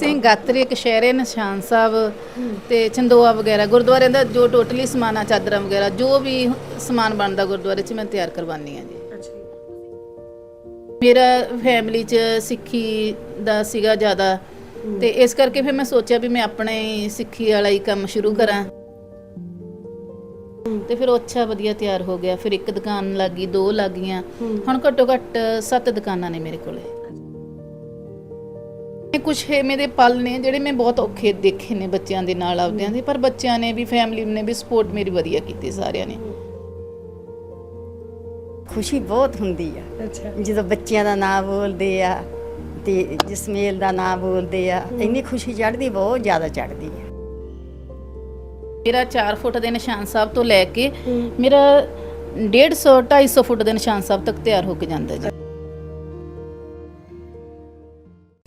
ਅਸੀਂ ਗਾਤਰੀ ਕਸ਼ਹਿਰੇ ਨਿਸ਼ਾਨ ਸਾਹਿਬ ਤੇ ਚੰਦੋਆ ਵਗੈਰਾ ਗੁਰਦੁਆਰਿਆਂ ਦਾ ਜੋ ਟੋਟਲੀ ਸਮਾਨ ਆ ਚਾਦਰਾਂ ਵਗੈਰਾ ਜੋ ਵੀ ਸਮਾਨ ਬਣਦਾ ਗੁਰਦੁਆਰੇ 'ਚ ਮੈਂ ਤਿਆਰ ਕਰਵਾਉਂਦੀ ਆ ਜੀ। ਮੇਰਾ ਫੈਮਿਲੀ 'ਚ ਸਿੱਖੀ ਦਾ ਸੀਗਾ ਜ਼ਿਆਦਾ ਤੇ ਇਸ ਕਰਕੇ ਫਿਰ ਮੈਂ ਸੋਚਿਆ ਵੀ ਮੈਂ ਆਪਣੇ ਹੀ ਸਿੱਖੀ ਵਾਲਾ ਹੀ ਕੰਮ ਸ਼ੁਰੂ ਕਰਾਂ। ਤੇ ਫਿਰ ਉਹ ਅੱਛਾ ਵਧੀਆ ਤਿਆਰ ਹੋ ਗਿਆ ਫਿਰ ਇੱਕ ਦੁਕਾਨ ਲੱਗੀ ਦੋ ਲੱਗੀਆਂ ਹੁਣ ਘੱਟੋ ਘੱਟ ਸੱਤ ਦੁਕਾਨਾਂ ਨੇ ਮੇਰੇ ਕੋਲੇ। ਕੁਝ ਹੇਮੇ ਦੇ ਪਲ ਨੇ ਜਿਹੜੇ ਮੈਂ ਬਹੁਤ ਔਖੇ ਦੇਖੇ ਨੇ ਬੱਚਿਆਂ ਦੇ ਨਾਲ ਆਪਦਿਆਂ ਦੇ ਪਰ ਬੱਚਿਆਂ ਨੇ ਵੀ ਫੈਮਿਲੀ ਨੇ ਵੀ ਸਪੋਰਟ ਮੇਰੀ ਵਧੀਆ ਕੀਤੀ ਸਾਰਿਆਂ ਨੇ। ਖੁਸ਼ੀ ਬਹੁਤ ਹੁੰਦੀ ਆ। ਅੱਛਾ। ਜਦੋਂ ਬੱਚਿਆਂ ਦਾ ਨਾਮ ਬੋਲਦੇ ਆ ਤੇ ਜਸਮੇਲ ਦਾ ਨਾਮ ਬੋਲਦੇ ਆ ਇੰਨੀ ਖੁਸ਼ੀ ਚੜ੍ਹਦੀ ਬਹੁਤ ਜ਼ਿਆਦਾ ਚੜ੍ਹਦੀ ਆ। ਮੇਰਾ 4 ਫੁੱਟ ਦੇ ਨਿਸ਼ਾਨ ਸਾਹਿਬ ਤੋਂ ਲੈ ਕੇ ਮੇਰਾ 150 250 ਫੁੱਟ ਦੇ ਨਿਸ਼ਾਨ ਸਾਹਿਬ ਤੱਕ ਤਿਆਰ ਹੋ ਕੇ ਜਾਂਦਾ ਜੀ।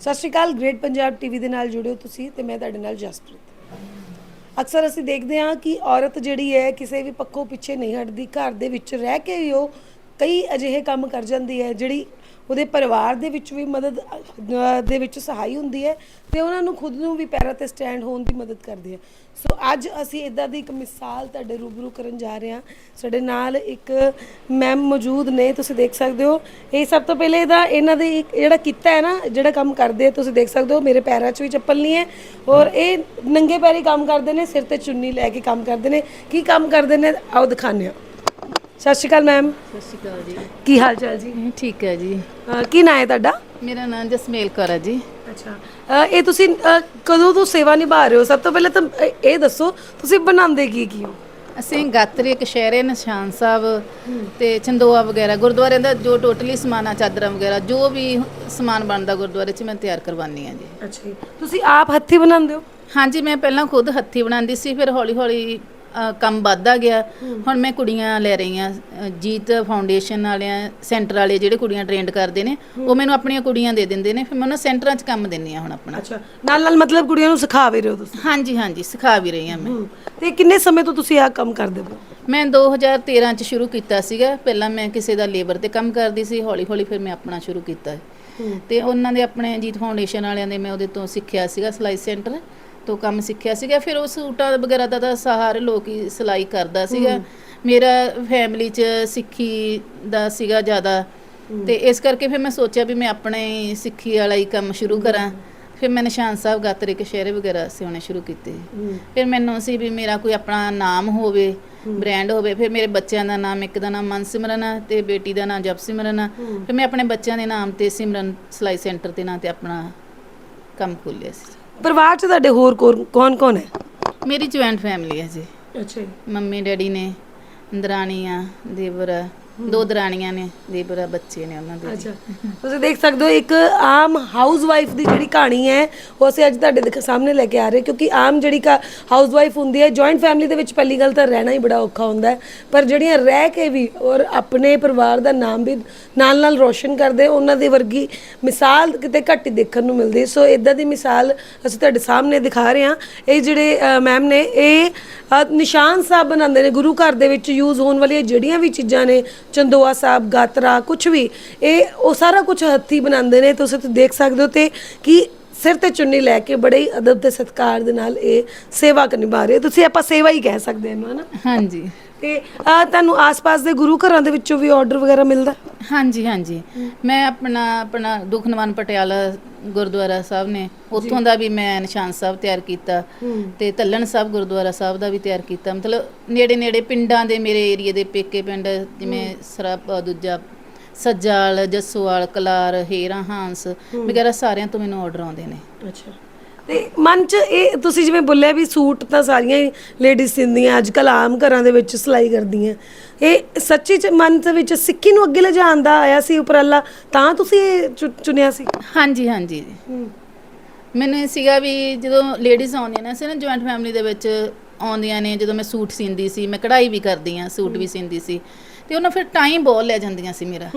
ਸਤਿ ਸ਼੍ਰੀ ਅਕਾਲ ਗ੍ਰੇਟ ਪੰਜਾਬ ਟੀਵੀ ਦੇ ਨਾਲ ਜੁੜਿਓ ਤੁਸੀਂ ਤੇ ਮੈਂ ਤੁਹਾਡੇ ਨਾਲ ਜਸਪ੍ਰੀਤ। ਅਕਸਰ ਅਸੀਂ ਦੇਖਦੇ ਹਾਂ ਕਿ ਔਰਤ ਜਿਹੜੀ ਹੈ ਕਿਸੇ ਵੀ ਪੱਖੋਂ ਪਿੱਛੇ ਨਹੀਂ ਹਟਦੀ, ਘਰ ਦੇ ਵਿੱਚ ਰਹਿ ਕੇ ਵੀ ਉਹ ਕਈ ਅਜਿਹੇ ਕੰਮ ਕਰ ਜਾਂਦੀ ਹੈ ਜਿਹੜੀ ਉਹਦੇ ਪਰਿਵਾਰ ਦੇ ਵਿੱਚ ਵੀ ਮਦਦ ਅ, ਦੇ ਵਿੱਚ ਸਹਾਈ ਹੁੰਦੀ ਹੈ ਤੇ ਉਹਨਾਂ ਨੂੰ ਖੁਦ ਨੂੰ ਵੀ ਪੈਰਾਂ ਤੇ ਸਟੈਂਡ ਹੋਣ ਦੀ ਮਦਦ ਕਰਦੀ ਹੈ ਸੋ ਅੱਜ ਅਸੀਂ ਇਦਾਂ ਦੀ ਇੱਕ ਮਿਸਾਲ ਤੁਹਾਡੇ ਰੂਬਰੂ ਕਰਨ ਜਾ ਰਹੇ ਹਾਂ। ਸਾਡੇ ਨਾਲ ਇੱਕ ਮੈਮ ਮੌਜੂਦ ਨੇ ਤੁਸੀਂ ਦੇਖ ਸਕਦੇ ਹੋ। ਇਹ ਸਭ ਤੋਂ ਪਹਿਲੇ ਇਹਦਾ ਇਹਨਾਂ ਦੇ ਇੱਕ ਜਿਹੜਾ ਕੀਤਾ ਹੈ ਨਾ ਜਿਹੜਾ ਕੰਮ ਕਰਦੇ ਆ, ਤੁਸੀਂ ਦੇਖ ਸਕਦੇ ਹੋ ਮੇਰੇ ਪੈਰਾਂ 'ਚ ਵੀ ਚੱਪਲ ਨਹੀਂ ਹੈ। ਔਰ ਇਹ ਨੰਗੇ ਪੈਰੀ ਕੰਮ ਕਰਦੇ ਨੇ ਸਿਰ ਤੇ ਚੁੰਨੀ ਲੈ ਕੇ ਕੰਮ ਕਰਦੇ ਨੇ। ਕੀ ਕੰਮ ਕਰਦੇ ਨੇ? ਆਓ ਦਿਖਾਉਂਦੇ ਹਾਂ। ਸਤਿ ਸ਼੍ਰੀ ਅਕਾਲ ਮੈਮ। ਸਤਿ ਸ਼੍ਰੀ ਅਕਾਲ ਜੀ। ਕੀ ਹਾਲ ਚਾਲ ਜੀ? ਠੀਕ ਹੈ ਜੀ। ਅਹ ਕੀ ਨਾਂ ਹੈ ਤੁਹਾਡਾ? ਮੇਰਾ ਨਾਮ ਜਸਮੇਲ ਕੌਰ ਹੈ ਜੀ। ਅੱਛਾ। ਇਹ ਤੁਸੀਂ ਅਹ, ਕਦੋਂ ਤੋਂ ਸੇਵਾ ਨਿਭਾ ਰਹੇ ਹੋ? ਸਭ ਤੋਂ ਪਹਿਲਾਂ ਤਾਂ ਅਹ, ਇਹ ਦੱਸੋ ਤੁਸੀਂ ਬਣਾਉਂਦੇ ਕੀ ਕੀ ਹੋ? ਅਸੀਂ ਗਾਤਰੀ ਕਸ਼ਹਿਰੇ ਨਿਸ਼ਾਨ ਸਾਹਿਬ ਤੇ ਚੰਦੋਆ ਵਗੈਰਾ ਗੁਰਦੁਆਰਿਆਂ ਦਾ ਜੋ ਟੋਟਲੀ ਸਮਾਨ ਆ ਚਾਦਰਾਂ ਵਗੈਰਾ ਜੋ ਵੀ ਸਮਾਨ ਬਣਦਾ ਗੁਰਦੁਆਰੇ 'ਚ ਮੈਂ ਤਿਆਰ ਕਰਵਾਉਂਦੀ ਆ ਜੀ। ਅੱਛਾ ਤੁਸੀਂ ਆਪ ਹੱਥੀ ਬਣਾਉਂਦੇ ਹੋ? ਹਾਂਜੀ ਮੈਂ ਪਹਿਲਾਂ ਖੁਦ ਹੱਥੀ ਬਣਾਉਂਦੀ ਸੀ ਫਿਰ ਹੌਲੀ ਹੌਲੀ ਅ, ਕੰਮ ਵੱਧਦਾ ਗਿਆ। ਹੁਣ ਮੈਂ ਕੁੜੀਆਂ ਲੈ ਰਹੀ ਆ ਜੀਤ ਫਾਊਂਡੇਸ਼ਨ ਵਾਲਿਆਂ ਸੈਂਟਰ ਵਾਲੇ ਜਿਹੜੇ ਕੁੜੀਆਂ ਟ੍ਰੇਨਡ ਕਰਦੇ ਨੇ ਉਹ ਮੈਨੂੰ ਆਪਣੀਆਂ ਕੁੜੀਆਂ ਦੇ ਦਿੰਦੇ ਨੇ ਫਿਰ ਮੈਂ ਉਹਨਾਂ ਸੈਂਟਰਾਂ 'ਚ ਕੰਮ ਦਿੰਦੀ ਆ ਹੁਣ ਆਪਣਾ। ਅੱਛਾ ਨਾਲ ਨਾਲ ਮਤਲਬ ਕੁੜੀਆਂ ਨੂੰ ਸਿਖਾ ਵੀ ਰਹੇ ਹੋ ਤੁਸੀਂ? ਹਾਂਜੀ ਹਾਂਜੀ ਸਿਖਾ ਵੀ ਰਹੀ ਆ ਮੈਂ। ਹੂੰ। ਤੇ ਕਿੰਨੇ ਸਮੇਂ ਤੋਂ ਤੁਸੀਂ ਆਹ ਕੰਮ ਕਰਦੇ ਹੋ? ਮੈਂ 2013 ਚ ਸ਼ੁਰੂ ਕੀਤਾ ਸੀਗਾ। ਪਹਿਲਾਂ ਮੈਂ ਕਿਸੇ ਦਾ ਲੇਬਰ ਤੇ ਕੰਮ ਕਰਦੀ ਸੀ ਹੌਲੀ ਹੌਲੀ ਫਿਰ ਮੈਂ ਆਪਣਾ ਸ਼ੁਰੂ ਕੀਤਾ। ਤੇ ਉਹਨਾਂ ਦੇ ਆਪਣੇ ਜੀਤ ਫਾਊਂਡੇਸ਼ਨ ਵਾਲਿਆਂ ਦੇ ਮੈਂ ਉਹਦੇ ਤੋਂ ਸਿੱਖਿਆ ਸੀਗਾ ਸਿਲਾਈ ਸੈਂਟਰ। ਤੋਂ ਕੰਮ ਸਿੱਖਿਆ ਸੀਗਾ ਫਿਰ ਉਹ ਸੂਟਾਂ ਵਗੈਰਾ ਦਾ ਤਾਂ ਸਹਾਰੇ ਲੋਕ ਹੀ ਸਿਲਾਈ ਕਰਦਾ ਸੀਗਾ। ਮੇਰਾ ਫੈਮਿਲੀ 'ਚ ਸਿੱਖੀ ਦਾ ਸੀਗਾ ਜ਼ਿਆਦਾ। ਤੇ ਇਸ ਕਰਕੇ ਫਿਰ ਮੈਂ ਸੋਚਿਆ ਵੀ ਮੈਂ ਆਪਣੇ ਹੀ ਸਿੱਖੀ ਵਾਲਾ ਹੀ ਕੰਮ ਸ਼ੁਰੂ ਕਰਾਂ। ਫਿਰ ਮੈਂ ਨਿਸ਼ਾਨ ਸਾਹਿਬ ਗਾਤਰੇ ਕਸ਼ਹਿਰੇ ਵਗੈਰਾ ਸਿਉਣੇ ਸ਼ੁਰੂ ਕੀਤੇ। ਫਿਰ ਮੈਨੂੰ ਸੀ ਵੀ ਮੇਰਾ ਕੋਈ ਆਪਣਾ ਨਾਮ ਹੋਵੇ ਬ੍ਰਾਂਡ ਹੋਵੇ ਫਿਰ ਮੇਰੇ ਬੱਚਿਆਂ ਦਾ ਨਾਮ ਇੱਕ ਦਾ ਨਾਮ ਮਨਸਿਮਰਨ ਆ ਤੇ ਬੇਟੀ ਦਾ ਨਾਮ ਜਪਸਿਮਰਨ ਆ। ਫਿਰ ਮੈਂ ਆਪਣੇ ਬੱਚਿਆਂ ਦੇ ਨਾਮ ਤੇ ਸਿਮਰਨ ਸਿਲਾਈ ਸੈਂਟਰ ਦੇ ਨਾਂ ਤੇ ਆਪਣਾ ਕੰਮ ਖੋਲ੍ਹਿਆ ਸੀ। ਪਰਿਵਾਰ 'ਚ ਤੁਹਾਡੇ ਹੋਰ ਕੌਣ ਕੌਣ ਹੈ? ਮੇਰੀ ਜੁਆਇੰਟ ਫੈਮਿਲੀ ਹੈ ਜੀ। ਅੱਛਾ ਜੀ। ਮੰਮੀ ਡੈਡੀ ਨੇ ਦਰਾਣੀ ਆ ਦੇਵਰ ਆ, ਦੋ ਦਰਾਣੀਆਂ ਨੇ ਦੇਵਰ ਆ, ਬੱਚੇ ਨੇ ਉਹਨਾਂ ਦੇ। ਅੱਛਾ। ਤੁਸੀਂ ਦੇਖ ਸਕਦੇ ਹੋ ਇੱਕ ਆਮ ਹਾਊਸਵਾਈਫ਼ ਦੀ ਜਿਹੜੀ ਕਹਾਣੀ ਹੈ ਉਹ ਅਸੀਂ ਅੱਜ ਤੁਹਾਡੇ ਦੇ ਸਾਹਮਣੇ ਲੈ ਕੇ ਆ ਰਹੇ ਕਿਉਂਕਿ ਆਮ ਜਿਹੜੀ ਕਾ ਹਾਊਸ ਹੁੰਦੀ ਹੈ ਜੁਆਇੰਟ ਫੈਮਿਲੀ ਦੇ ਵਿੱਚ ਪਹਿਲੀ ਗੱਲ ਤਾਂ ਰਹਿਣਾ ਹੀ ਬੜਾ ਔਖਾ ਹੁੰਦਾ ਹੈ ਪਰ ਜਿਹੜੀਆਂ ਰਹਿ ਕੇ ਵੀ ਔਰ ਆਪਣੇ ਪਰਿਵਾਰ ਦਾ ਨਾਮ ਵੀ ਨਾਲ ਨਾਲ ਰੋਸ਼ਨ ਕਰਦੇ ਉਹਨਾਂ ਦੀ ਵਰਗੀ ਮਿਸਾਲ ਕਿਤੇ ਘੱਟ ਹੀ ਦੇਖਣ ਨੂੰ ਮਿਲਦੀ ਸੋ ਇਦਾਂ ਦੀ ਮਿਸਾਲ ਅਸੀਂ ਤੁਹਾਡੇ ਸਾਹਮਣੇ ਦਿਖਾ ਰਹੇ ਹਾਂ। ਇਹ ਜਿਹੜੇ ਮੈਮ ਨੇ ਇਹ ਨਿਸ਼ਾਨ ਸਾਹਿਬ ਬਣਾਉਂਦੇ ਨੇ ਗੁਰੂ ਘਰ ਦੇ ਵਿੱਚ ਯੂਜ਼ ਹੋਣ ਵਾਲੀਆਂ ਜਿਹੜੀਆਂ ਵੀ ਚੀਜ਼ਾਂ ਨੇ ਚੰਦੋਆ ਸਾਹਿਬ ਗਾਤਰਾ ਕੁਝ ਵੀ ਇਹ ਉਹ ਸਾਰਾ ਕੁਝ ਹੱਥੀ ਬਣਾਉਂਦੇ ਨੇ ਤੁਸੀਂ ਦੇਖ ਸਕਦੇ ਹੋ ਤੇ ਕਿ ਸਿਰ ਤੇ ਚੁੰਨੀ ਲੈ ਕੇ ਬੜੇ ਹੀ ਅਦਬ ਤੇ ਸਤਿਕਾਰ ਦੇ ਨਾਲ ਇਹ ਸੇਵਾ ਨਿਭਾ ਰਹੇ ਤੁਸੀਂ ਆਪਾਂ ਸੇਵਾ ਹੀ ਕਹਿ ਸਕਦੇ ਹਾਂ ਇਹਨੂੰ, ਹਨਾ? ਹਾਂਜੀ। ਤੇ ਆ ਤੁਹਾਨੂੰ ਆਸ-ਪਾਸ ਦੇ ਗੁਰੂ ਘਰਾਂ ਦੇ ਵਿੱਚੋਂ ਵੀ ਆਰਡਰ ਵਗੈਰਾ ਮਿਲਦਾ? ਹਾਂਜੀ ਹਾਂਜੀ। ਮੈਂ ਆਪਣਾ ਆਪਣਾ ਦੁਖਨਵਾਨ ਪਟਿਆਲਾ ਗੁਰਦੁਆਰਾ ਸਾਹਿਬ ਨੇ। ਉੱਥੋਂ ਦਾ ਵੀ ਮੈਂ ਨਿਸ਼ਾਨ ਸਾਹਿਬ ਤਿਆਰ ਕੀਤਾ। ਤੇ ਤੱਲਣ ਸਾਹਿਬ ਗੁਰਦੁਆਰਾ ਸਾਹਿਬ ਦਾ ਵੀ ਤਿਆਰ ਕੀਤਾ। ਮਤਲਬ ਨੇੜੇ ਨੇੜੇ ਪਿੰਡਾਂ ਦੇ ਮੇਰੇ ਏਰੀਏ ਦੇ ਪੇਕੇ ਪਿੰਡ ਜਿਵੇਂ ਸਰਾਪ ਦੂਜਾ ਸੱਜਾਲ ਜੱਸੋਵਾਲ ਕਲਾਰ ਹੀਰਾ ਹਾਂਸ ਵਗੈਰਾ ਸਾਰਿਆਂ ਤੋਂ ਮੈਨੂੰ ਆਰਡਰ ਆਉਂਦੇ ਨੇ। ਅੱਛਾ। ਤੇ ਮਨ ਚ ਇਹ ਤੁਸੀਂ ਜਿਵੇਂ ਬੋਲਿਆ ਵੀ ਸੂਟ ਤਾਂ ਸਾਰੀਆਂ ਹੀ ਲੇਡੀਜ਼ ਸਿੰਦੀਆਂ ਅੱਜ ਕੱਲ ਆਮ ਘਰਾਂ ਦੇ ਵਿੱਚ ਸਿਲਾਈ ਕਰਦੀਆਂ। ਇਹ ਸੱਚੀ ਚ ਮਨ ਦੇ ਵਿੱਚ ਸਿੱਖੀ ਨੂੰ ਅੱਗੇ ਲਿਜਾਣ ਦਾ ਆਇਆ ਸੀ ਉਪਰਾਲਾ ਤਾਂ ਤੁਸੀਂ ਇਹ ਚੁ- ਚੁਣਿਆ ਸੀ? ਹਾਂਜੀ ਹਾਂਜੀ। ਮੈਨੂੰ ਇਹ ਸੀਗਾ ਵੀ ਜਦੋਂ ਲੇਡੀਜ਼ ਆਉਂਦੀਆਂ ਨੇ ਸੀ ਨਾ ਜੁਆਇੰਟ ਫੈਮਿਲੀ ਦੇ ਵਿੱਚ ਆਉਂਦੀਆਂ ਨੇ ਜਦੋਂ ਮੈਂ ਸੂਟ ਸੀਂਦੀ ਸੀ ਮੈਂ ਕਢਾਈ ਵੀ ਕਰਦੀ ਆ ਸੂਟ ਵੀ ਸੀਂਦੀ ਸੀ। ਤੇ ਉਹਨਾਂ ਫਿਰ ਟਾਈਮ ਬਹੁਤ ਲੈ ਜਾਂਦੀਆਂ ਸੀ ਮੇਰਾ।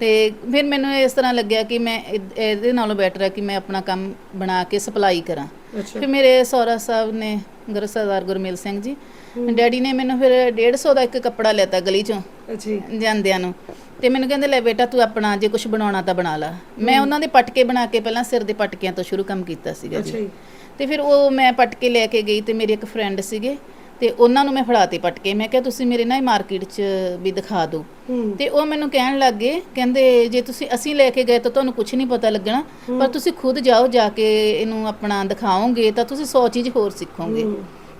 ਤੇ ਫਿਰ ਮੈਨੂੰ ਇਸ ਤਰ੍ਹਾਂ ਲੱਗਿਆ ਕਿ ਮੈਂ ਇਦ- ਇਹਦੇ ਨਾਲੋਂ ਬੈਟਰ ਹੈ ਕਿ ਮੈਂ ਆਪਣਾ ਕੰਮ ਬਣਾ ਕੇ ਸਪਲਾਈ ਕਰਾਂ। ਅੱਛਾ। ਫਿਰ ਮੇਰੇ ਸਹੁਰਾ ਸਾਹਿਬ ਨੇ ਗੁਰੂ ਸਰਦਾਰ ਗੁਰਮੇਲ ਸਿੰਘ ਜੀ ਡੈਡੀ ਨੇ ਮੈਨੂੰ ਫਿਰ 150 ਦਾ ਇੱਕ ਕੱਪੜਾ ਲੈਤਾ ਗਲੀ ਚੋਂ ਅੱਛਾ ਜੀ। ਜਾਂਦਿਆਂ ਨੂੰ। ਤੇ ਮੈਨੂੰ ਕਹਿੰਦੇ ਲੈ ਬੇਟਾ ਤੂੰ ਆਪਣਾ ਜੇ ਕੁਝ ਬਣਾਉਣਾ ਤਾਂ ਬਣਾ ਲਾ। ਮੈਂ ਉਹਨਾਂ ਦੇ ਪਟਕੇ ਬਣਾ ਕੇ ਪਹਿਲਾਂ ਸਿਰ ਦੇ ਪਟਕਿਆਂ ਤੋਂ ਸ਼ੁਰੂ ਕੰਮ ਕੀਤਾ ਸੀਗਾ ਅੱਛਾ ਜੀ ਜੀ। ਤੇ ਫਿਰ ਉਹ ਮੈਂ ਪਟਕੇ ਲੈ ਕੇ ਗਈ ਤੇ ਮੇਰੀ ਇੱਕ ਫਰੈਂਡ ਸੀਗੇ ਤੇ ਉਹਨਾਂ ਨੂੰ ਮੈਂ ਫੜਾਤੇ ਪਟਕੇ ਮੈਂ ਕਿਹਾ ਤੁਸੀਂ ਮੇਰੇ ਨਾਲ ਮਾਰਕੀਟ 'ਚ ਵੀ ਦਿਖਾ ਦਿਓ। ਤੇ ਉਹ ਮੈਨੂੰ ਕਹਿਣ ਲੱਗੇ ਕਹਿੰਦੇ ਜੇ ਤੁਸੀਂ ਅਸੀਂ ਲੈ ਕੇ ਗਏ ਤਾਂ ਤੁਹਾਨੂੰ ਕੁਝ ਨਹੀਂ ਪਤਾ ਲੱਗਣਾ ਪਰ ਤੁਸੀਂ ਖੁਦ ਜਾਓ ਜਾ ਕੇ ਇਹਨੂੰ ਆਪਣਾ ਦਿਖਾਓਗੇ ਤਾਂ ਤੁਸੀਂ 100 ਚੀਜ਼ ਹੋਰ ਸਿੱਖੋਗੇ।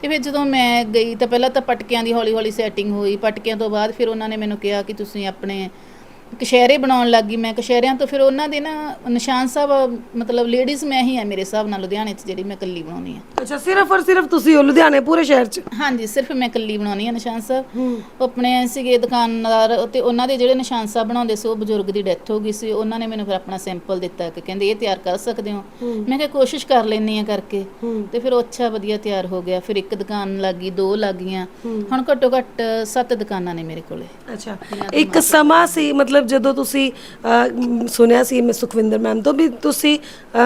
ਤੇ ਫਿਰ ਜਦੋਂ ਮੈਂ ਗਈ ਤਾਂ ਪਹਿਲਾਂ ਤਾਂ ਪਟਕਿਆਂ ਦੀ ਹੌਲੀ ਹੌਲੀ ਸੈਟਿੰਗ ਹੋਈ। ਪਟਕਿਆਂ ਤੋਂ ਬਾਅਦ ਫਿਰ ਉਹਨਾਂ ਨੇ ਮੈਨੂੰ ਕਿਹਾ ਕਿ ਤੁਸੀਂ ਆਪਣੇ ਕਸ਼ਹਿਰੇ ਬਣਾਉਣ ਲੱਗੀ ਮੈਂ ਕਸ਼ਹਿਰਿਆਂ ਤੋਂ ਫਿਰ ਉਹਨਾਂ ਦੇ ਨਾ ਨਿਸ਼ਾਨ ਸਾਹਿਬ ਮਤਲਬ ਲੇਡੀਜ਼ ਮੈਂ ਹੀ ਆ ਮੇਰੇ ਹਿਸਾਬ ਨਾਲ ਲੁਧਿਆਣੇ 'ਚ ਜਿਹੜੀ ਮੈਂ ਇਕੱਲੀ ਬਣਾਉਣੀ ਆ। ਅੱਛਾ ਸਿਰਫ ਔਰ ਸਿਰਫ ਤੁਸੀਂ ਹੋ ਲੁਧਿਆਣੇ ਪੂਰੇ ਸ਼ਹਿਰ 'ਚ? ਹਾਂਜੀ ਸਿਰਫ ਮੈਂ ਇਕੱਲੀ ਬਣਾਉਣੀ ਆ ਨਿਸ਼ਾਨ ਸਾਹਿਬ। ਆਪਣੇ ਸੀਗੇ ਦੁਕਾਨਦਾਰ ਤੇ ਉਹਨਾਂ ਦੇ ਜਿਹੜੇ ਨਿਸ਼ਾਨ ਸਾਹਿਬ ਬਣਾਉਂਦੇ ਸੀ ਉਹ ਬਜ਼ੁਰਗ ਦੀ ਡੈਥ ਹੋ ਗਈ ਸੀ। ਉਹਨਾਂ ਨੇ ਮੈਨੂੰ ਫਿਰ ਆਪਣਾ ਸੈਂਪਲ ਦਿੱਤਾ ਕਿ ਕਹਿੰਦੇ ਇਹ ਤਿਆਰ ਕਰ ਸਕਦੇ ਹੋ। ਮੈਂ ਕਿਹਾ ਕੋਸ਼ਿਸ਼ ਕਰ ਲੈਣੀ ਆ ਕਰਕੇ। ਤੇ ਫਿਰ ਉਹ ਅੱਛਾ ਵਧੀਆ ਤਿਆਰ ਹੋ ਗਿਆ। ਫਿਰ ਇੱਕ ਦੁਕਾਨ ਲੱਗੀ ਦੋ ਲੱਗੀਆਂ ਹੁਣ ਘੱਟੋ ਘੱਟ ਸੱਤ ਦੁਕਾਨਾਂ ਨੇ ਮੇਰੇ ਕੋਲੇ। ਅੱਛਾ। ਇੱਕ ਸਮਾਂ ਸੀ ਮਤਲਬ ਜਦੋਂ ਤੁਸੀਂ ਸੁਣਿਆ ਸੀ ਮੈਂ ਸੁਖਵਿੰਦਰ ਮੈਮ ਤੋਂ ਵੀ ਤੁਸੀਂ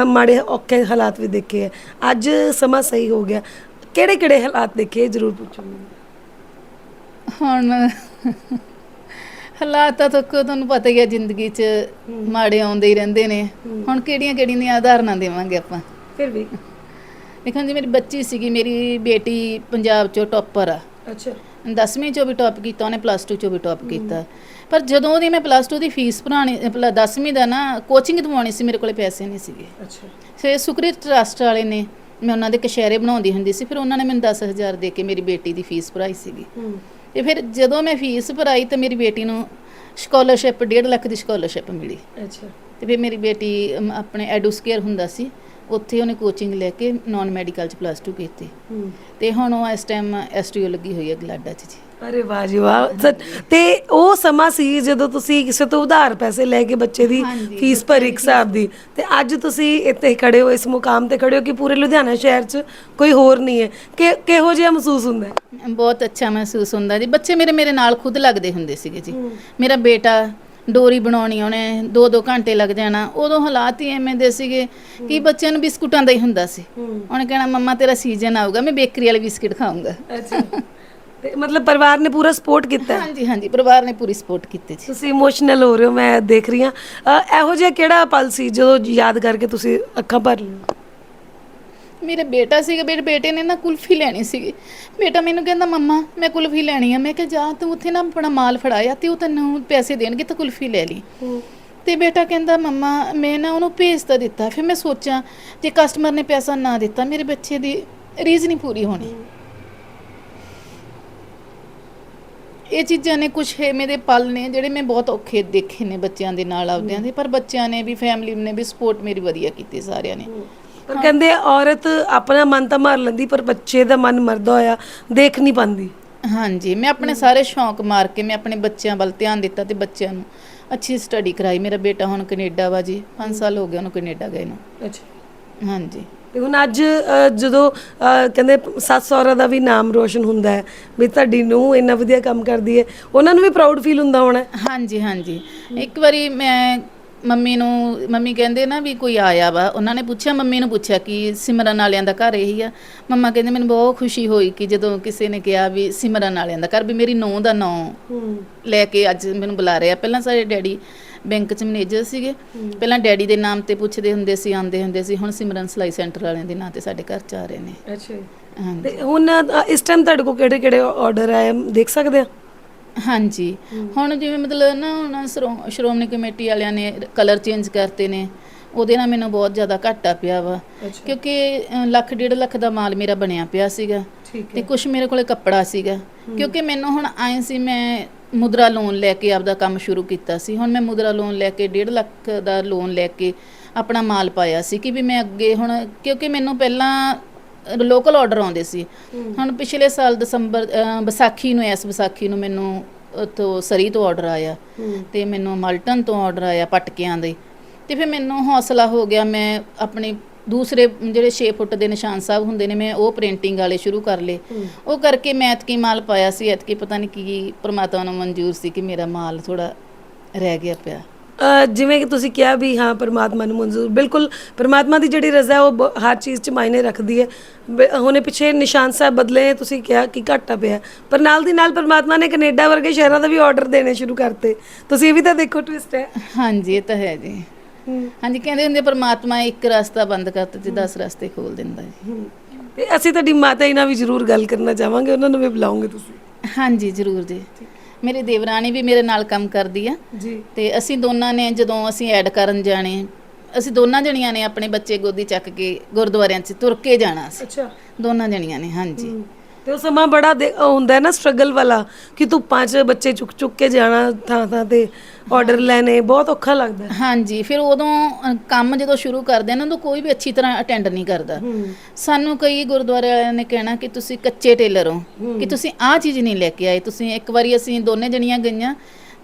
ਮਾੜੇ ਔਖੇ ਹਾਲਾਤ ਵੀ ਦੇਖੇ ਹੈ ਅੱਜ ਸਮਾਂ ਸਹੀ ਹੋ ਗਿਆ। ਕਿਹੜੇ ਕਿਹੜੇ ਹਾਲਾਤ ਦੇਖੇ ਜਰੂਰ ਪੁੱਛੂੰਗੀ ਹੁਣ ਹਾਲਾਤ ਤਾਂ ਤੁਹਾਨੂੰ ਪਤਾ ਹੀ ਹੈ ਜ਼ਿੰਦਗੀ 'ਚ ਮਾੜੇ ਆਉਂਦੇ ਹੀ ਰਹਿੰਦੇ ਨੇ। ਹੁਣ ਕਿਹੜੀਆਂ ਕਿਹੜੀਆਂ ਦੀਆਂ ਉਦਾਹਰਨਾਂ ਦੇਵਾਂਗੇ ਆਪਾਂ? ਫਿਰ ਵੀ। ਦੇਖੋ ਜੀ ਮੇਰੀ ਬੱਚੀ ਸੀਗੀ ਮੇਰੀ ਬੇਟੀ ਪੰਜਾਬ 'ਚੋਂ ਟੌਪਰ ਆ। ਅੱਛਾ। 10ਵੀਂ ਚੋਂ ਵੀ ਟੌਪ ਕੀਤਾ ਉਹਨੇ ਪਲੱਸ 2 ਚੋਂ ਵੀ ਟੌਪ ਕੀਤਾ। ਪਰ ਜਦੋਂ ਉਹਦੀ ਮੈਂ ਪਲੱਸ 2 ਦੀ ਫੀਸ ਭਰਾਣੀ 10ਵੀਂ ਦਾ ਨਾ ਕੋਚਿੰਗ ਦਵਾਉਣੀ ਸੀ ਮੇਰੇ ਕੋਲੇ ਪੈਸੇ ਨਹੀਂ ਸੀਗੇ। ਅੱਛਾ। ਫਿਰ ਸੁਕਰਿਤ ਟਰਸਟ ਵਾਲੇ ਨੇ ਮੈਂ ਉਹਨਾਂ ਦੇ ਕਸ਼ਹਿਰੇ ਬਣਾਉਂਦੀ ਹੁੰਦੀ ਸੀ ਫਿਰ ਉਹਨਾਂ ਨੇ ਮੈਨੂੰ 10000 ਦੇ ਕੇ ਮੇਰੀ ਬੇਟੀ ਦੀ ਫੀਸ ਭਰਾਈ ਸੀਗੀ। ਹੂੰ। ਤੇ ਫਿਰ ਜਦੋਂ ਮੈਂ ਫੀਸ ਭਰਾਈ ਤਾਂ ਮੇਰੀ ਬੇਟੀ ਨੂੰ ਸਕਾਲਰਸ਼ਿਪ 1.5 ਲੱਖ ਦੀ ਸਕਾਲਰਸ਼ਿਪ ਮਿਲੀ। ਅੱਛਾ। ਤੇ ਫਿਰ ਮੇਰੀ ਬੇਟੀ ਅਮ, ਆਪਣੇ ਐਡੂਸਕੇਅਰ ਹੁੰਦਾ ਸੀ ਉੱਥੇ ਉਹਨੇ ਕੋਚਿੰਗ ਲੈ ਕੇ ਨਾਨ ਮੈਡੀਕਲ ਚ ਪਲੱਸ 2 ਕੀਤੀ। ਹੂੰ। ਤੇ ਹੁਣ ਉਹ ਇਸ ਟਾਈਮ ਐਸਟੀਓ ਲੱਗੀ ਹੋਈ ਹੈ ਗਲਾਡਾ ਚ ਜੀ। ਅਰੇ ਵਾਹ ਜੀ ਵਾਹ। ਸੱਚ- ਤੇ ਉਹ ਸਮਾਂ ਸੀ ਜਦੋਂ ਤੁਸੀਂ ਕਿਸੇ ਤੋਂ ਉਧਾਰ ਪੈਸੇ ਲੈ ਕੇ ਬੱਚੇ ਦੀ ਹਾਂਜੀ, ਫੀਸ ਭਰੀ ਇੱਕ ਹਿਸਾਬ ਦੀ। ਤੇ ਅੱਜ ਤੁਸੀਂ ਇੱਥੇ ਖੜੇ ਹੋ ਇਸ ਮੁਕਾਮ ਤੇ ਖੜੇ ਹੋ ਕਿ ਪੂਰੇ ਲੁਧਿਆਣਾ ਸ਼ਹਿਰ 'ਚ ਕੋਈ ਹੋਰ ਨਹੀਂ ਹੈ। ਕਿ ਕਿਹੋ ਜਿਹਾ ਮਹਿਸੂਸ ਹੁੰਦਾ ਹੈ? ਬਹੁਤ ਅੱਛਾ ਮਹਿਸੂਸ ਹੁੰਦਾ ਜੀ। ਬੱਚੇ ਮੇਰੇ ਮੇਰੇ ਨਾਲ ਖੁਦ ਲੱਗਦੇ ਹੁੰਦੇ ਸੀਗੇ ਜੀ। ਮੇਰਾ ਬੇਟਾ ਡੋਰੀ ਬਣਾਉਣੀ ਉਹਨੇ 2-2 ਘੰਟੇ ਲੱਗ ਜਾਣਾ। ਉਦੋਂ ਹਾਲਾਤ ਹੀ ਐਵੇਂ ਦੇ ਸੀਗੇ ਕਿ ਬੱਚਿਆਂ ਨੂੰ ਬਿਸਕੁਟਾਂ ਦਾ ਹੀ ਹੁੰਦਾ ਸੀ। ਉਹਨੇ ਕਹਿਣਾ ਮੰਮਾ ਤੇਰਾ ਸੀਜ਼ਨ ਆਊਗਾ ਮੈਂ ਬੇਕਰੀ ਵਾਲੇ ਬਿਸਕੁਟ ਖਾਊਂਗਾ। ਅੱਛਾ। ਤੇ ਮਤਲਬ ਪਰਿਵਾਰ ਨੇ ਪੂਰਾ ਸਪੋਰਟ ਕੀਤਾ? ਹੈ। ਹਾਂਜੀ ਹਾਂਜੀ ਪਰਿਵਾਰ ਨੇ ਪੂਰੀ ਸਪੋਰਟ ਕੀਤੀ ਜੀ। ਤੁਸੀਂ ਇਮੋਸ਼ਨਲ ਹੋ ਰਹੇ ਹੋ ਮੈਂ ਦੇਖ ਰਹੀ ਹਾਂ। ਅ, ਇਹੋ ਜਿਹਾ ਕਿਹੜਾ ਪਲ ਸੀ ਜਦੋਂ ਯਾਦ ਕਰਕੇ ਤੁਸੀਂ ਅੱਖਾਂ ਭਰ ਲਈਆਂ? ਮੇਰੇ ਬੇਟਾ ਸੀਗਾ ਮੇਰੇ ਬੇਟੇ ਨੇ ਨਾ ਕੁਲਫੀ ਲੈਣੀ ਸੀਗੀ। ਬੇਟਾ ਮੈਨੂੰ ਕਹਿੰਦਾ ਮੰਮਾ ਮੈਂ ਕੁਲਫੀ ਲੈਣੀ ਆ। ਮੈਂ ਕਿਹਾ ਜਾ ਤੂੰ ਉੱਥੇ ਨਾ ਆਪਣਾ ਮਾਲ ਫੜਾਇਆ ਤੇ ਉਹ ਤੈਨੂੰ ਪੈਸੇ ਦੇਣਗੇ ਤਾਂ ਕੁਲਫੀ ਲੈ ਲਈ। ਤੇ ਬੇਟਾ ਕਹਿੰਦਾ ਮੰਮਾ ਮੈਂ ਨਾ ਉਹਨੂੰ ਭੇਜ ਤਾਂ ਦਿੱਤਾ। ਫਿਰ ਮੈਂ ਸੋਚਾਂ ਜੇ ਕਸਟਮਰ ਨੇ ਪੈਸਾ ਨਾ ਦਿੱਤਾ ਮੇਰੇ ਬੱਚੇ ਦੀ ਰੀਜ਼ ਨਹੀਂ ਪੂਰੀ ਹੋਣੀ। ਇਹ ਚੀਜ਼ਾਂ ਨੇ ਕੁਝ ਦੇ ਪਲ ਨੇ ਜਿਹੜੇ ਮੈਂ ਬਹੁਤ ਔਖੇ ਦੇਖੇ ਨੇ ਬੱਚਿਆਂ ਦੇ ਨਾਲ ਆਪਦਿਆਂ ਦੇ ਪਰ ਬੱਚਿਆਂ ਨੇ ਵੀ ਫੈਮਿਲੀ ਨੇ ਵੀ ਸਪੋਰਟ ਮੇਰੀ ਵਧੀਆ ਕੀਤੀ ਸਾਰਿਆਂ ਨੇ। ਪਰ ਕਹਿੰਦੇ ਔਰਤ ਆਪਣਾ ਮਨ ਤਾਂ ਮਾਰ ਲੈਂਦੀ ਪਰ ਬੱਚੇ ਦਾ ਮਨ ਮਰਦਾ ਹੋਇਆ ਦੇਖ ਨਹੀਂ ਪਾਉਂਦੀ ਹਾਂਜੀ ਮੈਂ ਆਪਣੇ ਸਾਰੇ ਸ਼ੌਂਕ ਮਾਰ ਕੇ ਮੈਂ ਆਪਣੇ ਬੱਚਿਆਂ ਵੱਲ ਧਿਆਨ ਦਿੱਤਾ ਤੇ ਬੱਚਿਆਂ ਨੂੰ ਅੱਛੀ ਸਟੱਡੀ ਕਰਾਈ। ਮੇਰਾ ਬੇਟਾ ਹੁਣ ਕੈਨੇਡਾ ਵਾ ਜੀ 5 ਸਾਲ ਹੋ ਗਏ ਉਹਨੂੰ ਕੈਨੇਡਾ ਗਏ ਨੂੰ। ਅੱਛਾ। ਹਾਂਜੀ। ਤੇ ਹੁਣ ਅੱਜ ਜਦੋਂ ਕਹਿੰਦੇ ਸੱਸ ਸਹੁਰਾ ਦਾ ਵੀ ਨਾਮ ਰੋਸ਼ਨ ਹੁੰਦਾ ਹੈ ਵੀ ਤੁਹਾਡੀ ਨੂੰ ਇੰਨਾ ਵਧੀਆ ਕੰਮ ਕਰਦੀ ਹੈ ਉਹਨਾਂ ਨੂੰ ਵੀ ਪ੍ਰਾਊਡ ਫੀਲ ਹੁੰਦਾ ਹੋਣਾ। ਹਾਂਜੀ ਹਾਂਜੀ। ਇੱਕ ਵਾਰੀ ਮੈਂ ਮੰਮੀ ਨੂੰ ਮੰਮੀ ਕਹਿੰਦੇ ਨਾ ਵੀ ਕੋਈ ਆਇਆ ਵਾ ਉਹਨਾਂ ਨੇ ਪੁੱਛਿਆ ਮੰਮੀ ਨੂੰ ਪੁੱਛਿਆ ਕਿ ਸਿਮਰਨ ਵਾਲਿਆਂ ਦਾ ਘਰ ਇਹੀ ਆ। ਮੰਮਾ ਕਹਿੰਦੇ ਮੈਨੂੰ ਬਹੁਤ ਖੁਸ਼ੀ ਹੋਈ ਕਿ ਜਦੋਂ ਕਿਸੇ ਨੇ ਕਿਹਾ ਵੀ ਸਿਮਰਨ ਵਾਲਿਆਂ ਦਾ ਘਰ ਵੀ ਮੇਰੀ ਨੂੰਹ ਦਾ ਨਾਂ ਲੈ ਕੇ ਅੱਜ ਮੈਨੂੰ ਬੁਲਾ ਰਿਹਾ। ਪਹਿਲਾਂ ਸਾਡੇ ਡੈਡੀ ਬੈਂਕ ਚ ਮੈਨੇਜਰ ਸੀਗੇ। ਪਹਿਲਾਂ ਡੈਡੀ ਦੇ ਨਾਮ ਤੇ ਪੁੱਛਦੇ ਹੁੰਦੇ ਸੀ ਆਉਂਦੇ ਹੁੰਦੇ ਸੀ ਹੁਣ ਸਿਮਰਨ ਸਲਾਈ ਸੈਂਟਰ ਵਾਲਿਆਂ ਦੇ ਨਾਂ ਤੇ ਸਾਡੇ ਘਰ ਚ ਆ ਰਹੇ ਨੇ। ਅੱਛਾ ਹਾਂਜੀ। ਤੇ ਹੁਣ ਅ, ਇਸ ਟਾਈਮ ਤੁਹਾਡੇ ਕੋਲ ਕਿਹੜੇ ਕਿਹੜੇ ਆਰਡਰ ਆਏ ਦੇਖ ਸਕਦੇ ਆ? ਹਾਂਜੀ। ਹੁਣ ਜਿਵੇਂ ਮਤਲਬ ਨਾ ਹੁਣ ਸ਼੍ਰੋ- ਸ਼੍ਰੋਮਣੀ ਕਮੇਟੀ ਵਾਲਿਆਂ ਨੇ ਕਲਰ ਚੇਂਜ ਕਰਤੇ ਨੇ ਉਹਦੇ ਨਾਲ ਮੈਨੂੰ ਬਹੁਤ ਜ਼ਿਆਦਾ ਘਾਟਾ ਪਿਆ ਵਾ। ਅੱਛਾ। ਕਿਉਂਕਿ ਅ, ਲੱਖ ਡੇਢ ਲੱਖ ਦਾ ਮਾਲ ਮੇਰਾ ਬਣਿਆ ਪਿਆ ਸੀਗਾ। ਠੀਕ ਤੇ ਕੁਝ ਮੇਰੇ ਕੋਲੇ ਕੱਪੜਾ ਸੀਗਾ। ਕਿਉਂਕਿ ਮੈਨੂੰ ਹੁਣ ਆਏ ਸੀ ਮੈਂ ਮੁਦਰਾ ਲੋਨ ਲੈ ਕੇ ਆਪਦਾ ਕੰਮ ਸ਼ੁਰੂ ਕੀਤਾ ਸੀ। ਹੁਣ ਮੈਂ ਮੁਦਰਾ ਲੋਨ ਲੈ ਕੇ 1.5 ਲੱਖ ਦਾ ਲੋਨ ਲੈ ਕੇ ਆਪਣਾ ਮਾਲ ਪਾਇਆ ਸੀ ਕਿ ਵੀ ਮੈਂ ਅੱਗੇ ਹੁਣ ਕਿਉਂਕਿ ਮੈਨੂੰ ਪਹਿਲਾਂ ਲੋਕਲ ਆਰਡਰ ਆਉਂਦੇ ਸੀ। ਹੁਣ ਪਿਛਲੇ ਸਾਲ ਦਸੰਬਰ ਅ, ਵਿਸਾਖੀ ਨੂੰ ਇਸ ਵਿਸਾਖੀ ਨੂੰ ਮੈਨੂੰ ਤੋਂ ਸਰੀ ਤੋਂ ਆਰਡਰ ਆਇਆ। ਤੇ ਮੈਨੂੰ ਮਲਟਨ ਤੋਂ ਆਰਡਰ ਆਇਆ ਪਟਕਿਆਂ ਦੇ। ਤੇ ਫਿਰ ਮੈਨੂੰ ਹੌਸਲਾ ਹੋ ਗਿਆ ਮੈਂ ਆਪਣੀ ਦੂਸਰੇ ਜਿਹੜੇ 6 ਫੁੱਟ ਦੇ ਨਿਸ਼ਾਨ ਸਾਹਿਬ ਹੁੰਦੇ ਨੇ ਮੈਂ ਉਹ ਪ੍ਰਿੰਟਿੰਗ ਵਾਲੇ ਸ਼ੁਰੂ ਕਰ ਲਏ। ਉਹ ਕਰਕੇ ਮੈਂ ਐਤਕੀ ਮਾਲ ਪਾਇਆ ਸੀ ਐਤਕੀ ਪਤਾ ਨਹੀਂ ਕੀ ਪ੍ਰਮਾਤਮਾ ਨੂੰ ਮਨਜ਼ੂਰ ਸੀ ਕਿ ਮੇਰਾ ਮਾਲ ਥੋੜਾ ਰਹਿ ਗਿਆ ਪਿਆ। ਜਿਵੇਂ ਕਿ ਤੁਸੀਂ ਕਿਹਾ ਵੀ ਹਾਂ ਪਰਮਾਤਮਾ ਨੂੰ ਮਨਜ਼ੂਰ ਬਿਲਕੁਲ ਪਰਮਾਤਮਾ ਦੀ ਜਿਹੜੀ ਰਜ਼ਾ ਉਹ ਹਰ ਚੀਜ਼ 'ਚ ਮਾਇਨੇ ਰੱਖਦੀ ਹੈ। ਹੁਣੇ ਪਿੱਛੇ ਨਿਸ਼ਾਨ ਸਾਹਿਬ ਬਦਲੇ ਤੁਸੀਂ ਕਿਹਾ ਕਿ ਘਾਟਾ ਪਿਆ। ਪਰ ਨਾਲ ਦੀ ਨਾਲ ਪਰਮਾਤਮਾ ਨੇ ਕੈਨੇਡਾ ਵਰਗੇ ਸ਼ਹਿਰਾਂ ਦਾ ਵੀ ਆਰਡਰ ਦੇਣੇ ਸ਼ੁਰੂ ਕਰਤੇ। ਤੁਸੀਂ ਇਹ ਵੀ ਤਾਂ ਦੇਖੋ ਟਵਿਸਟ ਹੈ। ਹਾਂਜੀ ਇਹ ਤਾਂ ਹੈ ਜੀ। ਹਾਂਜੀ ਕਹਿੰਦੇ ਹੁੰਦੇ ਪ੍ਰਮਾਤਮਾ ਇੱਕ ਰਸਤਾ ਬੰਦ ਕਰਤਾ ਤੇ 10 ਰਸਤੇ ਖੋਲ ਦਿੰਦਾ ਜੀ ਤੇ ਅਸੀਂ ਤੁਹਾਡੀ ਮਾਤਾ ਜੀ ਨਾਲ ਵੀ ਜ਼ਰੂਰ ਗੱਲ ਕਰਨਾ ਚਾਹਾਂਗੇ ਉਹਨਾਂ ਨੂੰ ਵੀ ਬੁਲਾਉਂਗੇ ਤੁਸੀਂ। ਹਾਂਜੀ ਜ਼ਰੂਰ ਜੀ। ਮੇਰੀ ਦੇਵਰਾਣੀ ਵੀ ਮੇਰੇ ਨਾਲ ਕੰਮ ਕਰਦੀ ਆ। ਜੀ। ਤੇ ਅਸੀਂ ਦੋਨਾਂ ਨੇ ਜਦੋਂ ਅਸੀਂ ਐਡ ਕਰਨ ਜਾਣੇ ਅਸੀਂ ਦੋਨਾਂ ਜਣੀਆਂ ਨੇ ਆਪਣੇ ਬੱਚੇ ਗੋਦੀ ਚੱਕ ਕੇ ਗੁਰਦੁਆਰਿਆਂ 'ਚ ਤੁਰ ਕੇ ਜਾਣਾ ਸੀ। ਅੱਛਾ। ਦੋਨਾਂ ਜਣੀਆਂ ਨੇ ਹਾਂਜੀ। ਤੇ ਉਹ ਸਮਾਂ ਬੜਾ ਦੇ- ਉਹ ਹੁੰਦਾ ਹੈ ਨਾ ਸਟਰਗਲ ਵਾਲਾ ਕਿ ਧੁੱਪਾਂ 'ਚ ਬੱਚੇ ਚੁੱਕ ਚੁੱਕ ਕੇ ਜਾਣਾ ਥਾਂ ਥਾਂ ਤੇ ਆਰਡਰ ਲੈਣੇ ਬਹੁਤ ਔਖਾ ਲੱਗਦਾ ਹੈ। ਹਾਂਜੀ ਫਿਰ ਉਦੋਂ ਅ, ਕੰਮ ਜਦੋਂ ਸ਼ੁਰੂ ਕਰਦੇ ਆ ਨਾ ਉਦੋਂ ਕੋਈ ਵੀ ਅੱਛੀ ਤਰ੍ਹਾਂ ਅਟੈਂਡ ਨਹੀਂ ਕਰਦਾ। ਸਾਨੂੰ ਕਈ ਗੁਰਦੁਆਰੇ ਵਾਲਿਆਂ ਨੇ ਕਹਿਣਾ ਕਿ ਤੁਸੀਂ ਕੱਚੇ ਟੇਲਰ ਹੋ ਕਿ ਤੁਸੀਂ ਆਹ ਚੀਜ਼ ਨਹੀਂ ਲੈ ਕੇ ਆਏ। ਤੁਸੀਂ ਇੱਕ ਵਾਰੀ ਅਸੀਂ ਦੋਨੇ ਜਣੀਆਂ ਗਈਆਂ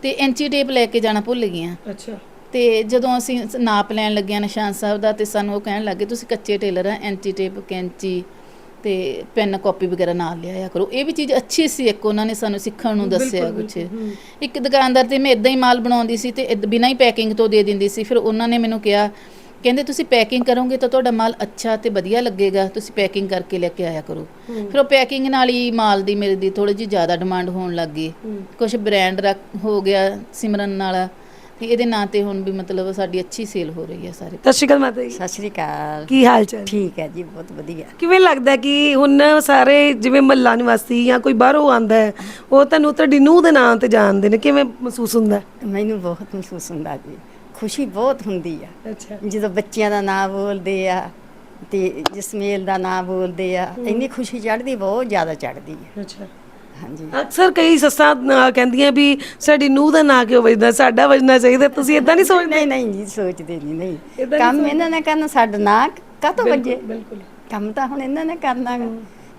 ਤੇ ਇੰਚੀ ਟੇਪ ਲੈ ਕੇ ਜਾਣਾ ਭੁੱਲ ਗਈਆਂ। ਅੱਛਾ। ਤੇ ਜਦੋਂ ਅਸੀਂ ਸ- ਨਾਪ ਲੈਣ ਲੱਗਿਆ ਨਿਸ਼ਾਨ ਸਾਹਿਬ ਦਾ ਤੇ ਸਾਨੂੰ ਉਹ ਕਹਿਣ ਲੱਗੇ ਤੁਸੀਂ ਕੱਚੇ ਟੇਲਰ ਆ ਐਂਚੀ ਟੇਪ ਕੈਂਚੀ। ਤੇ ਪੈਨ ਕਾਪੀ ਵਗੈਰਾ ਨਾਲ ਲਿਆਇਆ ਕਰੋ। ਇਹ ਵੀ ਚੀਜ਼ ਅੱਛੀ ਸੀ ਇੱਕ ਉਹਨਾਂ ਨੇ ਸਾਨੂੰ ਸਿੱਖਣ ਨੂੰ ਦੱਸਿਆ ਕੁਛ। ਇੱਕ ਦੁਕਾਨਦਾਰ ਤੇ ਮੈਂ ਇਦਾਂ ਹੀ ਮਾਲ ਬਣਾਉਂਦੀ ਸੀ ਤੇ ਬਿਨਾਂ ਹੀ ਪੈਕਿੰਗ ਤੋਂ ਦੇ ਦਿੰਦੀ ਸੀ। ਫਿਰ ਉਹਨਾਂ ਨੇ ਮੈਨੂੰ ਕਿਹਾ ਕਹਿੰਦੇ ਤੁਸੀਂ ਪੈਕਿੰਗ ਕਰੋਗੇ ਤਾਂ ਤੁਹਾਡਾ ਮਾਲ ਅੱਛਾ ਤੇ ਵਧੀਆ ਲੱਗੇਗਾ। ਤੁਸੀਂ ਪੈਕਿੰਗ ਕਰਕੇ ਲੈ ਕੇ ਆਇਆ ਕਰੋ। ਫਿਰ ਉਹ ਪੈਕਿੰਗ ਨਾਲ ਹੀ ਮਾਲ ਦੀ ਮੇਰੇ ਦੀ ਥੋੜੀ ਜਿਹੀ ਜ਼ਿਆਦਾ ਡਿਮਾਂਡ ਹੋਣ ਲੱਗ ਗਈ। ਕੁਝ ਬ੍ਰਾਂਡ ਹੋ ਗਿਆ ਸਿਮਰਨ ਨਾਲ ਇਹਦੇ ਨਾਂ ਤੇ ਹੁਣ ਵੀ ਮਤਲਬ ਸਾਡੀ ਅੱਛੀ ਸੇਲ ਹੋ ਰਹੀ ਹੈ ਸਾਰੇ। ਸਤਿ ਸ਼੍ਰੀ ਅਕਾਲ ਮਾਤਾ ਜੀ। ਸਤਿ ਸ਼੍ਰੀ ਅਕਾਲ। ਕੀ ਹਾਲ ਚਾਲ? ਠੀਕ ਹੈ ਜੀ ਬਹੁਤ ਵਧੀਆ। ਕਿਵੇਂ ਲੱਗਦਾ ਕਿ ਹੁਣ ਸਾਰੇ ਜਿਵੇਂ ਮੱਲਾ ਨਿਵਾਸੀ ਜਾਂ ਕੋਈ ਬਾਹਰੋਂ ਆਂਦਾ ਹੈ ਉਹ ਤੁਹਾਨੂੰ ਤੁਹਾਡੀ ਨੂੰਹ ਦੇ ਨਾਂ ਤੇ ਜਾਣਦੇ ਨੇ ਕਿਵੇਂ ਮਹਿਸੂਸ ਹੁੰਦਾ ਮੈਨੂੰ ਬਹੁਤ ਮਹਿਸੂਸ ਹੁੰਦਾ ਜੀ। ਖੁਸ਼ੀ ਬਹੁਤ ਹੁੰਦੀ ਆ। ਅੱਛਾ। ਜਦੋਂ ਬੱਚਿਆਂ ਦਾ ਨਾਂ ਬੋਲਦੇ ਆ ਤੇ ਜਸਮੇਲ ਦਾ ਨਾਂ ਬੋਲਦੇ ਆ ਇੰਨੀ ਖੁਸ਼ੀ ਚੜ੍ਹਦੀ ਬਹੁਤ ਜ਼ਿਆਦਾ ਚੜ੍ਹਦੀ ਹੈ ਅੱਛਾ। ਹਾਂਜੀ। ਅਕਸਰ ਕਈ ਸੱਸਾਂ ਅਹ, ਕਹਿੰਦੀਆਂ ਵੀ ਸਾਡੀ ਨੂੰਹ ਦਾ ਨਾਂ ਕਿਉਂ ਵੱਜਦਾ ਸਾਡਾ ਵੱਜਣਾ ਚਾਹੀਦਾ ਤੁਸੀਂ ਇਦਾਂ ਨਹੀਂ ਸੋਚਦੇ? ਨਹੀਂ ਨਹੀਂ ਜੀ ਸੋਚਦੇ ਨਹੀਂ ਨਹੀਂ। ਏਦਾਂ ਨਹੀਂ ਕੰਮ ਇਹਨਾਂ ਨੇ ਕਰਨਾ ਸਾਡਾ ਨਾਂ ਕਾਹਤੋਂ ਵੱਜੇ? ਬਿਲਕੁਲ। ਕੰਮ ਤਾਂ ਹੁਣ ਇਹਨਾਂ ਨੇ ਕਰਨਾ ਗਾ।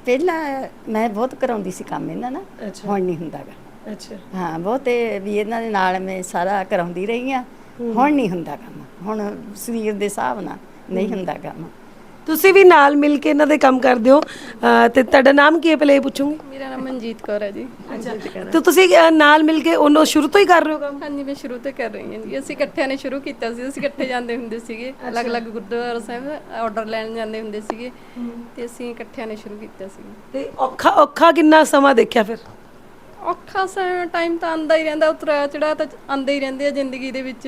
ਪਹਿਲਾਂ ਮੈਂ ਬਹੁਤ ਕਰਾਉਂਦੀ ਸੀ ਕੰਮ ਇਹਨਾਂ ਨਾਲ ਅੱਛਾ। ਹੁਣ ਨਹੀਂ ਹੁੰਦਾਗਾ। ਅੱਛਾ। ਹਾਂ ਬਹੁਤੇ ਵੀ ਇਹਨਾਂ ਦੇ ਨਾਲ ਮੈਂ ਸਾਰਾ ਕਰਾਉਂਦੀ ਰਹੀ ਆ ਹੁਣ ਨਹੀਂ ਹੁੰਦਾ ਕੰਮ। ਹੁਣ ਸਰੀਰ ਦੇ ਹਿਸਾਬ ਨਾਲ ਨਹੀਂ ਹੁੰਦਾ ਕੰਮ। ਤੁਸੀਂ ਵੀ ਨਾਲ ਮਿਲ ਕੇ ਇਹਨਾਂ ਦੇ ਕੰਮ ਕਰਦੇ ਹੋ ਅਹ, ਤੇ ਤੁਹਾਡਾ ਨਾਮ ਕੀ ਹੈ ਪਹਿਲੇ ਇਹ ਪੁੱਛੂੰਗੀ? ਮੇਰਾ ਨਾਮ ਮਨਜੀਤ ਕੌਰ ਹੈ ਜੀ। ਤੇ ਤੁਸੀਂ ਅਹ, ਨਾਲ ਮਿਲ ਕੇ ਉਹਨੂੰ ਸ਼ੁਰੂ ਤੋਂ ਹੀ ਕਰ ਰਹੇ ਹੋ ਕੰਮ? ਹਾਂਜੀ ਮੈਂ ਸ਼ੁਰੂ ਤੋਂ ਕਰ ਰਹੀ ਹਾਂ ਜੀ। ਅਸੀਂ ਇਕੱਠਿਆਂ ਨੇ ਸ਼ੁਰੂ ਕੀਤਾ ਸੀ ਅਸੀਂ ਇਕੱਠੇ ਜਾਂਦੇ ਹੁੰਦੇ ਸੀਗੇ। ਅਲੱਗ-ਅਲੱਗ ਗੁਰਦੁਆਰਾ ਸਾਹਿਬ ਆਰਡਰ ਲੈਣ ਜਾਂਦੇ ਹੁੰਦੇ ਸੀਗੇ। ਤੇ ਅਸੀਂ ਇਕੱਠਿਆਂ ਨੇ ਸ਼ੁਰੂ ਕੀਤਾ ਸੀ। ਤੇ ਔਖਾ ਔਖਾ ਕਿੰਨਾ ਸਮਾਂ ਦੇਖਿਆ ਫਿਰ? ਔਖਾ ਸਾ ਟਾਈਮ ਤਾਂ ਆਂਦਾ ਹੀ ਰਹਿੰਦਾ ਉਤਰਾ ਚੜਾ ਤਾਂ ਆਂਦੇ ਹੀ ਰਹਿੰਦੇ ਆ ਜ਼ਿੰਦਗੀ ਦੇ ਵਿੱਚ।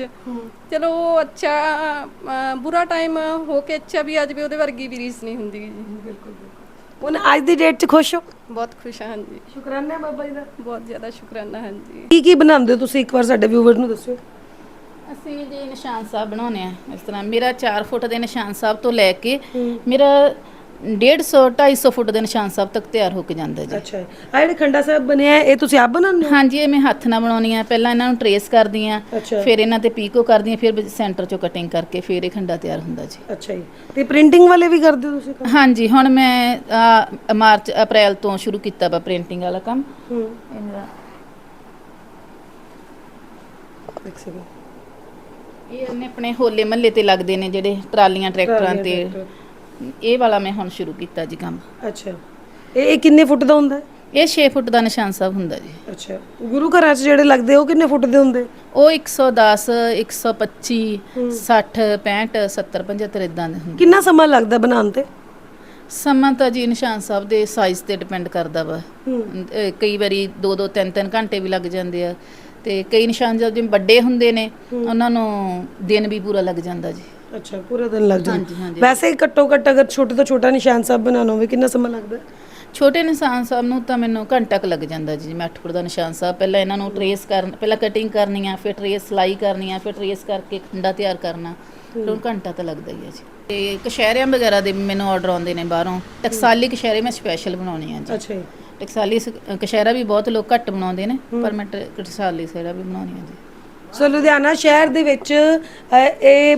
ਚਲੋ ਉਹ ਅੱਛਾ ਅ, ਬੁਰਾ ਟਾਈਮ ਹੋ ਕੇ ਅੱਛਾ ਵੀ ਆ ਜਾਵੇ ਉਹਦੇ ਵਰਗੀ ਵੀ ਰੀਸ ਨਹੀਂ ਹੁੰਦੀ। ਜੀ ਹੁਣ ਅੱਜ ਦੀ ਡੇਟ 'ਚ ਖੁਸ਼ ਹੋ? ਬਹੁਤ ਖੁਸ਼ ਹਾਂ ਹਾਂਜੀ। ਸ਼ੁਕਰਾਨਾ ਬਾਬਾ ਜੀ ਦਾ। ਬਹੁਤ ਜ਼ਿਆਦਾ ਸ਼ੁਕਰਾਨਾ ਹਾਂਜੀ। ਕੀ ਕੀ ਬਣਾਉਂਦੇ ਹੋ ਤੁਸੀਂ? ਇੱਕ ਵਾਰ ਸਾਡੇ ਵਿਊਵਰ ਨੂੰ ਦੱਸਿਓ। ਅਸੀਂ ਜੀ ਨਿਸ਼ਾਨ ਸਾਹਿਬ ਬਣਾਉਨੇ ਆ ਇਸ ਤਰ੍ਹਾਂ। ਮੇਰਾ 4 ਫੁੱਟ ਦੇ ਨਿਸ਼ਾਨ ਸਾਹਿਬ ਤੋਂ ਲੈ ਕੇ ਮੇਰਾ 150 250 ਫੁੱਟ ਦੇ ਨਿਸ਼ਾਨ ਸਾਹਿਬ ਤੱਕ ਤਿਆਰ ਹੋ ਕੇ ਜਾਂਦਾ ਜੀ। ਅੱਛਾ ਆ ਜਿਹੜੇ ਖੰਡਾ ਸਾਹਿਬ ਬਣਿਆ ਹੈ, ਇਹ ਤੁਸੀਂ ਆਪ ਬਣਾਉਂਦੇ ਹੋ? ਹਾਂਜੀ ਇਹ ਮੈਂ ਹੱਥ ਨਾਲ ਬਣਾਉਣੀ ਆ ਪਹਿਲਾਂ ਇਹਨਾਂ ਨੂੰ ਟਰੇਸ ਕਰਦੀ ਆ ਅੱਛਾ। ਫਿਰ ਇਹਨਾਂ ਤੇ ਪੀਕੋ ਕਰਦੀ ਆ ਫਿਰ ਸੈਂਟਰ ਚੋਂ ਕਟਿੰਗ ਕਰਕੇ ਫਿਰ ਇਹ ਖੰਡਾ ਤਿਆਰ ਹੁੰਦਾ ਜੀ। ਅੱਛਾ ਜੀ। ਤੇ ਪ੍ਰਿੰਟਿੰਗ ਵਾਲੇ ਵੀ ਕਰਦੇ ਹੋ ਤੁਸੀਂ ਕੰਮ? ਹਾਂਜੀ ਹੁਣ ਮੈਂ ਆਹ, ਮਾਰਚ ਅਪ੍ਰੈਲ ਤੋਂ ਸ਼ੁਰੂ ਕੀਤਾ ਵਾ ਪ੍ਰਿੰਟਿੰਗ ਵਾਲਾ ਕੰਮ। ਹੂੰ। ਇਹ ਮੇਰਾ ਇੱਕ ਸੈਕਿੰਡ ਇਹ ਇਹਨੇ ਆਪਣੇ ਹੋਲੇ ਮਹੱਲੇ ਤੇ ਲੱਗਦੇ ਨੇ ਜਿਹੜੇ ਟਰਾਲੀਆਂ ਟਰੈਕਟਰਾਂ ਤੇ। ਇਹ ਵਾਲਾ ਮੈਂ ਹੁਣ ਸ਼ੁਰੂ ਕੀਤਾ ਜੀ ਕੰਮ। ਅੱਛਾ। ਇਹ ਇਹ ਕਿੰਨੇ ਫੁੱਟ ਦਾ ਹੁੰਦਾ? ਹੈ ਇਹ 6 ਫੁੱਟ ਦਾ ਨਿਸ਼ਾਨ ਸਾਹਿਬ ਹੁੰਦਾ ਜੀ। ਅੱਛਾ। ਗੁਰੂ ਘਰਾਂ 'ਚ ਜਿਹੜੇ ਲੱਗਦੇ ਉਹ ਕਿੰਨੇ ਫੁੱਟ ਦੇ ਹੁੰਦੇ? ਉਹ 110 125 60 65 70 75 ਇਦਾਂ ਦੇ ਹੁੰਦੇ। ਕਿੰਨਾ ਸਮਾਂ ਲੱਗਦਾ ਬਣਾਉਣ ਤੇ? ਸਮਾਂ ਤਾਂ ਜੀ ਨਿਸ਼ਾਨ ਸਾਹਿਬ ਦੇ ਸਾਈਜ਼ ਤੇ ਡਿਪੈਂਡ ਕਰਦਾ ਵਾ। ਅਹ ਕਈ ਵਾਰੀ 2 2 3 3 ਘੰਟੇ ਵੀ ਲੱਗ ਜਾਂਦੇ ਆ। ਤੇ ਕਈ ਨਿਸ਼ਾਨ ਜਦੋਂ ਜਿਵੇਂ ਵੱਡੇ ਹੁੰਦੇ ਨੇ ਉਹਨਾਂ ਨੂੰ ਦਿਨ ਵੀ ਪੂਰਾ ਲੱਗ ਜਾਂਦਾ ਜੀ। ਅੱਛਾ ਪੂਰਾ ਦਿਨ ਲੱਗ ਹਾਂਜੀ, ਜਾਂਦਾ। ਹਾਂਜੀ। ਵੈਸੇ ਹੀ ਘੱਟੋ ਘੱਟ ਅਗਰ ਛੋਟੇ ਤੋਂ ਛੋਟਾ ਨਿਸ਼ਾਨ ਸਾਹਿਬ ਬਣਾਉਣਾ ਹੋਵੇ ਕਿੰਨਾ ਸਮਾਂ ਲੱਗਦਾ? ਛੋਟੇ ਨਿਸ਼ਾਨ ਸਾਹਿਬ ਨੂੰ ਤਾਂ ਮੈਨੂੰ ਘੰਟਾ ਕੁ ਲੱਗ ਜਾਂਦਾ ਜੀ ਮੈਂ 8 ਫੁੱਟ ਦਾ ਨਿਸ਼ਾਨ ਸਾਹਿਬ। ਪਹਿਲਾਂ ਇਹਨਾਂ ਨੂੰ ਟਰੇਸ ਕਰਨ ਪਹਿਲਾਂ ਕਟਿੰਗ ਕਰਨੀ ਆ ਫਿਰ ਟਰੇਸ ਸਲਾਈ ਕਰਨੀ ਆ ਫਿਰ ਟਰੇਸ ਕਰਕੇ ਖੰਡਾ ਤਿਆਰ ਕਰਨਾ। ਫਿਰ ਉਹ ਘੰਟਾ ਤਾਂ ਲੱਗਦਾ ਹੀ ਆ ਜੀ। ਤੇ ਕਸ਼ਹਿਰਿਆਂ ਵਗੈਰਾ ਦੇ ਮੈਨੂੰ ਆਰਡਰ ਆਉਂਦੇ ਨੇ ਬਾਹਰੋਂ। ਟਕਸਾਲੀ ਕਸ਼ਹਿਰੇ ਮੈਂ ਸਪੈਸ਼ਲ ਬਣਾਉਣੀ ਆ ਜੀ। ਅੱਛਾ ਜੀ। ਟਕਸਾਲੀ ਸ- ਕਸ਼ਹਿਰਾ ਵੀ ਬਹੁਤ ਲੋਕ ਘੱਟ ਬਣਾਉਂਦੇ ਨੇ ਪਰ ਮੈਂ ਟ- ਟਕਸਾਲੀ ਸੇਰਾ ਵੀ ਬਣਾਉਣੀ ਆ ਜੀ। ਸੋ ਲੁਧਿਆਣਾ ਸ਼ਹਿਰ ਦੇ ਵਿੱਚ ਇਹ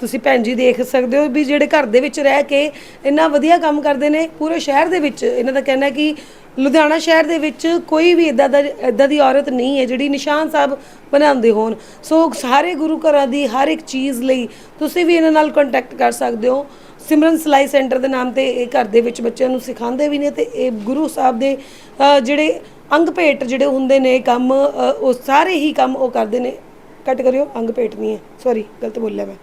ਤੁਸੀਂ ਭੈਣ ਜੀ ਦੇਖ ਸਕਦੇ ਹੋ ਵੀ ਜਿਹੜੇ ਘਰ ਦੇ ਵਿੱਚ ਰਹਿ ਕੇ ਇੰਨਾ ਵਧੀਆ ਕੰਮ ਕਰਦੇ ਨੇ, ਪੂਰੇ ਸ਼ਹਿਰ ਦੇ ਵਿੱਚ, ਇਹਨਾਂ ਦਾ ਕਹਿਣਾ ਕਿ ਲੁਧਿਆਣਾ ਸ਼ਹਿਰ ਦੇ ਵਿੱਚ ਕੋਈ ਵੀ ਇਦਾਂ ਦਾ, ਇਦਾਂ ਦੀ ਔਰਤ ਨਹੀਂ ਹੈ ਜਿਹੜੀ ਨਿਸ਼ਾਨ ਸਾਹਿਬ ਬਣਾਉਂਦੇ ਹੋਣ। ਸੋ ਸਾਰੇ ਗੁਰੂ ਘਰਾਂ ਦੀ ਹਰ ਇੱਕ ਚੀਜ਼ ਲਈ ਤੁਸੀਂ ਵੀ ਇਹਨਾਂ ਨਾਲ ਕੰਟੈਕਟ ਕਰ ਸਕਦੇ ਹੋ। ਸਿਮਰਨ ਸਿਲਾਈ ਸੈਂਟਰ ਦੇ ਨਾਮ ਤੇ ਇਹ ਘਰ ਦੇ ਵਿੱਚ ਬੱਚਿਆਂ ਨੂੰ ਸਿਖਾਉਂਦੇ ਵੀ ਨੇ ਤੇ ਇਹ ਗੁਰੂ ਸਾਹਿਬ ਦੇ ਜਿਹੜੇ ਅੰਗ ਭੇਟ ਜਿਹੜੇ ਹੁੰਦੇ ਨੇ, ਕੰਮ ਉਹ ਸਾਰੇ ਹੀ ਕੰਮ ਉਹ ਕਰਦੇ ਨੇ। ਕੱਟ ਕਰਿਓ ਅੰਗ ਭੇਟ ਨਹੀਂ ਹੈ। ਸੌਰੀ ਗਲਤ ਬੋਲਿਆ ਮੈਂ।